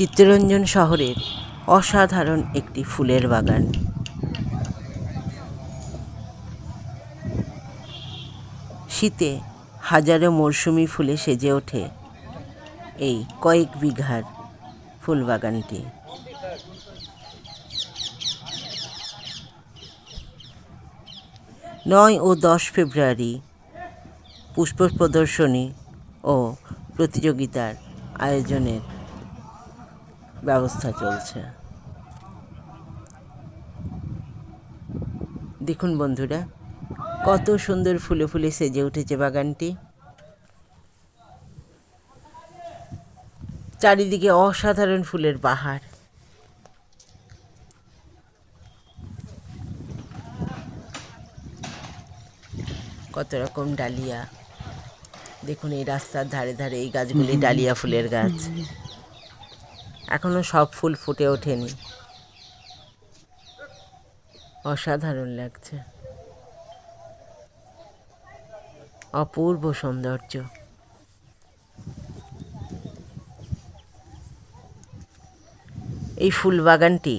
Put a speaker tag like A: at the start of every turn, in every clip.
A: চিত্তরঞ্জন শহরের অসাধারণ একটি ফুলের বাগান। শীতে হাজারো মরশুমি ফুলে সেজে ওঠে এই কয়েক বিঘার ফুল বাগানটি নয় ও দশ ফেব্রুয়ারি পুষ্প প্রদর্শনী ও প্রতিযোগিতার আয়োজনের ব্যবস্থা চলছে। দেখুন বন্ধুরা কত সুন্দর ফুলে ফুলে সেজে উঠেছে বাগানটি। চারিদিকে অসাধারণ ফুলের বাহার কত রকম ডালিয়া। দেখুন এই রাস্তার ধারে ধারে এই গাছগুলি ডালিয়া ফুলের গাছ। এখনও সব ফুল ফুটে ওঠেনি। অসাধারণ লাগছে। অপূর্ব সৌন্দর্য। এই ফুল বাগানটি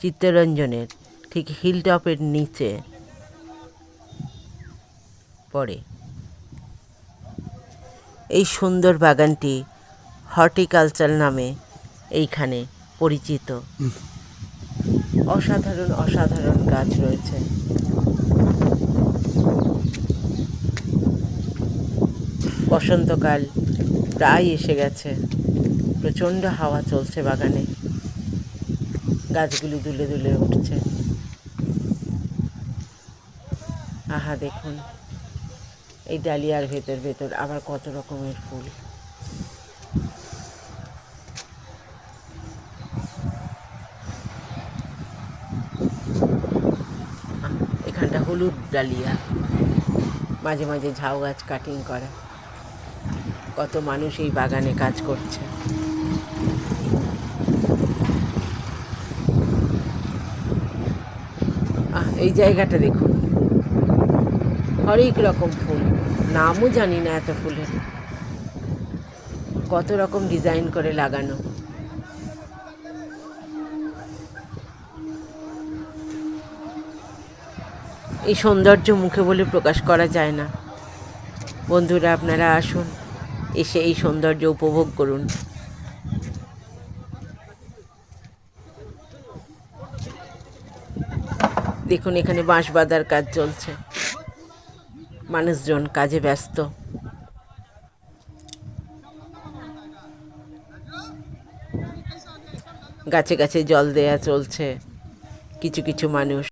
A: চিত্তরঞ্জনের ঠিক হিলটপের নিচে পড়ে। এই সুন্দর বাগানটি হর্টিকালচার নামে এইখানে পরিচিত। অসাধারণ অসাধারণ গাছ রয়েছে। বসন্তকাল প্রায় এসে গেছে। প্রচণ্ড হাওয়া চলছে বাগানে। গাছগুলি দুলে দুলে উঠছে। আহা, দেখুন। এই ডালিয়ার ভেতর ভেতর আবার কত রকমের ফুল। এখানটা হলুদ ডালিয়া, মাঝে মাঝে ঝাউ গাছ কাটিং করা। কত মানুষ এই বাগানে কাজ করছে। এই জায়গাটা দেখুন। হরেক রকম ফুল, নামও জানি না এত ফুলের। কত রকম ডিজাইন করে লাগানো। এই সৌন্দর্য মুখে বলে প্রকাশ করা যায় না। বন্ধুরা, আপনারা আসুন, এসে এই সৌন্দর্য উপভোগ করুন। দেখুন, এখানে বাঁশ বাঁধার কাজ চলছে। মানুষজন কাজে ব্যস্ত। গাছে গাছে জল দেয়া চলছে। কিছু কিছু মানুষ